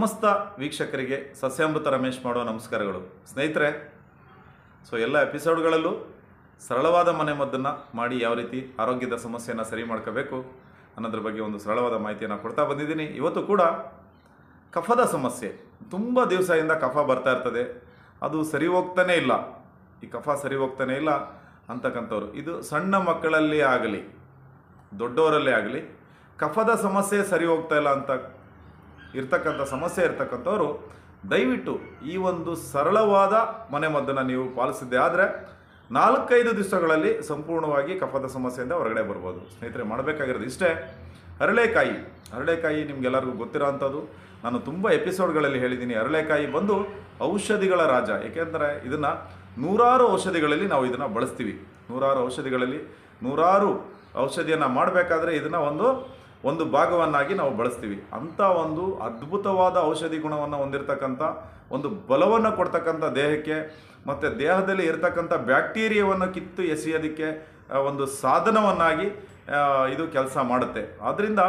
ಸಮಸ್ತ ವೀಕ್ಷಕರಿಗೆ ಸಸ್ಯಾಮೃತ ರಮೇಶ್ ಮಾಡುವ ನಮಸ್ಕಾರಗಳು. ಸ್ನೇಹಿತರೆ, ಸೊ ಎಲ್ಲ ಎಪಿಸೋಡ್ಗಳಲ್ಲೂ ಸರಳವಾದ ಮನೆ ಮದ್ದನ್ನು ಮಾಡಿ ಯಾವ ರೀತಿ ಆರೋಗ್ಯದ ಸಮಸ್ಯೆಯನ್ನು ಸರಿ ಮಾಡ್ಕೋಬೇಕು ಅನ್ನೋದ್ರ ಬಗ್ಗೆ ಒಂದು ಸರಳವಾದ ಮಾಹಿತಿಯನ್ನು ಕೊಡ್ತಾ ಬಂದಿದ್ದೀನಿ. ಇವತ್ತು ಕೂಡ ಕಫದ ಸಮಸ್ಯೆ. ತುಂಬ ದಿವಸದಿಂದ ಕಫ ಬರ್ತಾ ಇರ್ತದೆ. ಅದು ಸರಿ ಹೋಗ್ತಾನೇ ಇಲ್ಲ. ಈ ಕಫ ಸರಿ ಹೋಗ್ತಾನೆ ಇಲ್ಲ ಅಂತಕ್ಕಂಥವ್ರು. ಇದು ಸಣ್ಣ ಮಕ್ಕಳಲ್ಲಿ ಆಗಲಿ, ದೊಡ್ಡವರಲ್ಲೇ ಆಗಲಿ ಕಫದ ಸಮಸ್ಯೆ ಸರಿ ಹೋಗ್ತಾ ಇಲ್ಲ ಅಂತ ಇರ್ತಕ್ಕಂಥ ಸಮಸ್ಯೆ ಇರ್ತಕ್ಕಂಥವ್ರು, ದಯವಿಟ್ಟು ಈ ಒಂದು ಸರಳವಾದ ಮನೆಮದ್ದನ್ನು ನೀವು ಪಾಲಿಸಿದ್ದೆ ಆದರೆ ನಾಲ್ಕೈದು ದಿವಸಗಳಲ್ಲಿ ಸಂಪೂರ್ಣವಾಗಿ ಕಫದ ಸಮಸ್ಯೆಯಿಂದ ಹೊರಗಡೆ ಬರ್ಬೋದು. ಸ್ನೇಹಿತರೆ, ಮಾಡಬೇಕಾಗಿರೋದು ಇಷ್ಟೇ. ಹರಳೆಕಾಯಿ ಹರಳೆಕಾಯಿ ನಿಮ್ಗೆಲ್ಲರಿಗೂ ಗೊತ್ತಿರೋ ಅಂಥದ್ದು. ನಾನು ತುಂಬ ಎಪಿಸೋಡ್ಗಳಲ್ಲಿ ಹೇಳಿದ್ದೀನಿ, ಹರಳೆಕಾಯಿ ಬಂದು ಔಷಧಿಗಳ ರಾಜ. ಏಕೆಂದರೆ ಇದನ್ನು ನೂರಾರು ಔಷಧಿಗಳಲ್ಲಿ ನಾವು ಇದನ್ನು ಬಳಸ್ತೀವಿ. ನೂರಾರು ಔಷಧಿಗಳಲ್ಲಿ ನೂರಾರು ಔಷಧಿಯನ್ನು ಮಾಡಬೇಕಾದ್ರೆ ಇದನ್ನು ಒಂದು ಒಂದು ಭಾಗವನ್ನಾಗಿ ನಾವು ಬಳಸ್ತೀವಿ. ಅಂಥ ಒಂದು ಅದ್ಭುತವಾದ ಔಷಧಿ ಗುಣವನ್ನು ಹೊಂದಿರತಕ್ಕಂಥ ಒಂದು ಬಲವನ್ನು ಕೊಡ್ತಕ್ಕಂಥ ದೇಹಕ್ಕೆ ಮತ್ತು ದೇಹದಲ್ಲಿ ಇರತಕ್ಕಂಥ ಬ್ಯಾಕ್ಟೀರಿಯಾವನ್ನು ಕಿತ್ತು ಎಸೆಯೋದಕ್ಕೆ ಒಂದು ಸಾಧನವನ್ನಾಗಿ ಇದು ಕೆಲಸ ಮಾಡುತ್ತೆ. ಆದ್ದರಿಂದ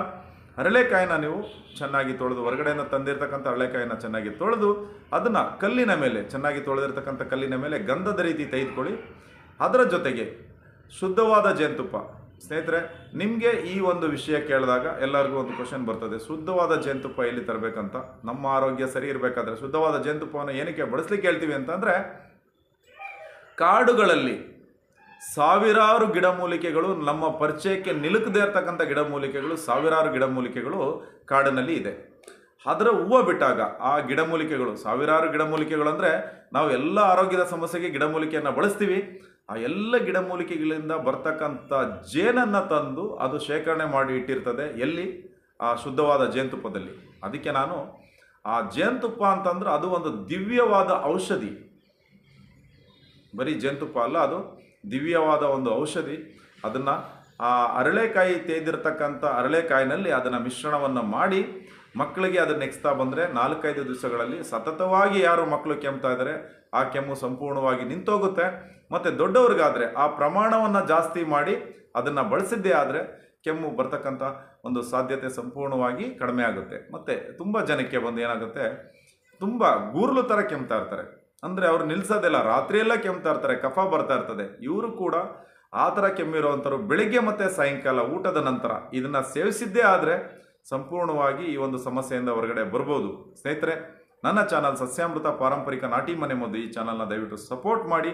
ಹರಳೆಕಾಯಿನ ನೀವು ಚೆನ್ನಾಗಿ ತೊಳೆದು ಹೊರಗಡೆಯಿಂದ ತಂದಿರತಕ್ಕಂಥ ಹರಳೆಕಾಯಿನ ಚೆನ್ನಾಗಿ ತೊಳೆದು ಅದನ್ನು ಕಲ್ಲಿನ ಮೇಲೆ, ಚೆನ್ನಾಗಿ ತೊಳೆದಿರ್ತಕ್ಕಂಥ ಕಲ್ಲಿನ ಮೇಲೆ ಗಂಧದ ರೀತಿ ತೆಗೆದುಕೊಳ್ಳಿ. ಅದರ ಜೊತೆಗೆ ಶುದ್ಧವಾದ ಜೇನುತುಪ್ಪ. ಸ್ನೇಹಿತರೆ, ನಿಮಗೆ ಈ ಒಂದು ವಿಷಯ ಕೇಳಿದಾಗ ಎಲ್ಲರಿಗೂ ಒಂದು ಕ್ವಶನ್ ಬರ್ತದೆ. ಶುದ್ಧವಾದ ಜೇನುತುಪ್ಪ ಎಲ್ಲಿ ತರಬೇಕಂತ? ನಮ್ಮ ಆರೋಗ್ಯ ಸರಿ ಇರಬೇಕಾದ್ರೆ ಶುದ್ಧವಾದ ಜೇನುತುಪ್ಪವನ್ನು ಏನಕ್ಕೆ ಬಳಸ್ಲಿಕ್ಕೆ ಹೇಳ್ತೀವಿ ಅಂತಂದರೆ, ಕಾಡುಗಳಲ್ಲಿ ಸಾವಿರಾರು ಗಿಡಮೂಲಿಕೆಗಳು ನಮ್ಮ ಪರಿಚಯಕ್ಕೆ ನಿಲುಕದೇ ಇರತಕ್ಕಂಥ ಗಿಡಮೂಲಿಕೆಗಳು, ಸಾವಿರಾರು ಗಿಡಮೂಲಿಕೆಗಳು ಕಾಡಿನಲ್ಲಿ ಇದೆ. ಅದರ ಹೂವು ಬಿಟ್ಟಾಗ ಆ ಗಿಡಮೂಲಿಕೆಗಳು, ಸಾವಿರಾರು ಗಿಡಮೂಲಿಕೆಗಳು ಅಂದರೆ ನಾವು ಎಲ್ಲ ಆರೋಗ್ಯದ ಸಮಸ್ಯೆಗೆ ಗಿಡಮೂಲಿಕೆಯನ್ನು ಬಳಸ್ತೀವಿ. ಆ ಎಲ್ಲ ಗಿಡಮೂಲಿಕೆಗಳಿಂದ ಬರ್ತಕ್ಕಂಥ ಜೇನನ್ನು ತಂದು ಅದು ಶೇಖರಣೆ ಮಾಡಿ ಇಟ್ಟಿರ್ತದೆ ಎಲ್ಲಿ? ಆ ಶುದ್ಧವಾದ ಜೇನುತುಪ್ಪದಲ್ಲಿ. ಅದಕ್ಕೆ ನಾನು ಆ ಜೇನುತುಪ್ಪ ಅಂತಂದ್ರೆ ಅದು ಒಂದು ದಿವ್ಯವಾದ ಔಷಧಿ. ಬರೀ ಜೇನುತುಪ್ಪ ಅಲ್ಲ, ಅದು ದಿವ್ಯವಾದ ಒಂದು ಔಷಧಿ. ಅದನ್ನು ಆ ಅರಳೆಕಾಯಿ ತೇದಿರ್ತಕ್ಕಂಥ ಅರಳೆಕಾಯಿನಲ್ಲಿ ಅದನ್ನು ಮಿಶ್ರಣವನ್ನು ಮಾಡಿ ಮಕ್ಕಳಿಗೆ ಅದನ್ನು ನೆಕ್ಸ್ತಾ ಬಂದರೆ ನಾಲ್ಕೈದು ದಿವಸಗಳಲ್ಲಿ ಸತತವಾಗಿ ಯಾರು ಮಕ್ಕಳು ಕೆಮ್ತಾ ಇದ್ದಾರೆ ಆ ಕೆಮ್ಮು ಸಂಪೂರ್ಣವಾಗಿ ನಿಂತೋಗುತ್ತೆ. ಮತ್ತು ದೊಡ್ಡವ್ರಿಗಾದರೆ ಆ ಪ್ರಮಾಣವನ್ನು ಜಾಸ್ತಿ ಮಾಡಿ ಅದನ್ನು ಬಳಸಿದ್ದೇ ಆದರೆ ಕೆಮ್ಮು ಬರ್ತಕ್ಕಂಥ ಒಂದು ಸಾಧ್ಯತೆ ಸಂಪೂರ್ಣವಾಗಿ ಕಡಿಮೆ ಆಗುತ್ತೆ. ಮತ್ತು ತುಂಬ ಜನಕ್ಕೆ ಬಂದು ಏನಾಗುತ್ತೆ, ತುಂಬ ಗೂರ್ಲು ಥರ ಕೆಮ್ತಾ ಇರ್ತಾರೆ. ಅಂದರೆ ಅವ್ರು ನಿಲ್ಸೋದಿಲ್ಲ ರಾತ್ರಿಯೆಲ್ಲ ಕೆಮ್ತಾ ಇರ್ತಾರೆ, ಕಫ ಬರ್ತಾ ಇರ್ತದೆ. ಇವರು ಕೂಡ ಆ ಥರ ಕೆಮ್ಮಿರುವಂಥವ್ರು ಬೆಳಿಗ್ಗೆ ಮತ್ತು ಸಾಯಂಕಾಲ ಊಟದ ನಂತರ ಇದನ್ನು ಸೇವಿಸಿದ್ದೇ ಆದರೆ ಸಂಪೂರ್ಣವಾಗಿ ಈ ಒಂದು ಸಮಸ್ಯೆಯಿಂದ ಹೊರಗಡೆ ಬರ್ಬೋದು. ಸ್ನೇಹಿತರೆ, ನನ್ನ ಚಾನಲ್ ಸಸ್ಯಾಮೃತ ಪಾರಂಪರಿಕ ನಾಟಿ ಮನೆ ಮದ್ದು ಈ ಚಾನಲ್ನ ದಯವಿಟ್ಟು ಸಪೋರ್ಟ್ ಮಾಡಿ,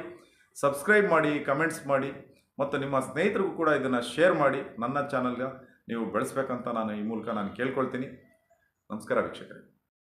ಸಬ್ಸ್ಕ್ರೈಬ್ ಮಾಡಿ, ಕಮೆಂಟ್ಸ್ ಮಾಡಿ ಮತ್ತು ನಿಮ್ಮ ಸ್ನೇಹಿತರಿಗೂ ಕೂಡ ಇದನ್ನು ಶೇರ್ ಮಾಡಿ. ನನ್ನ ಚಾನಲ್ಗೆ ನೀವು ಬೆಳೆಸ್ಬೇಕಂತ ನಾನು ಈ ಮೂಲಕ ನಾನು ಕೇಳ್ಕೊಳ್ತೀನಿ. ನಮಸ್ಕಾರ ವೀಕ್ಷಕರೇ.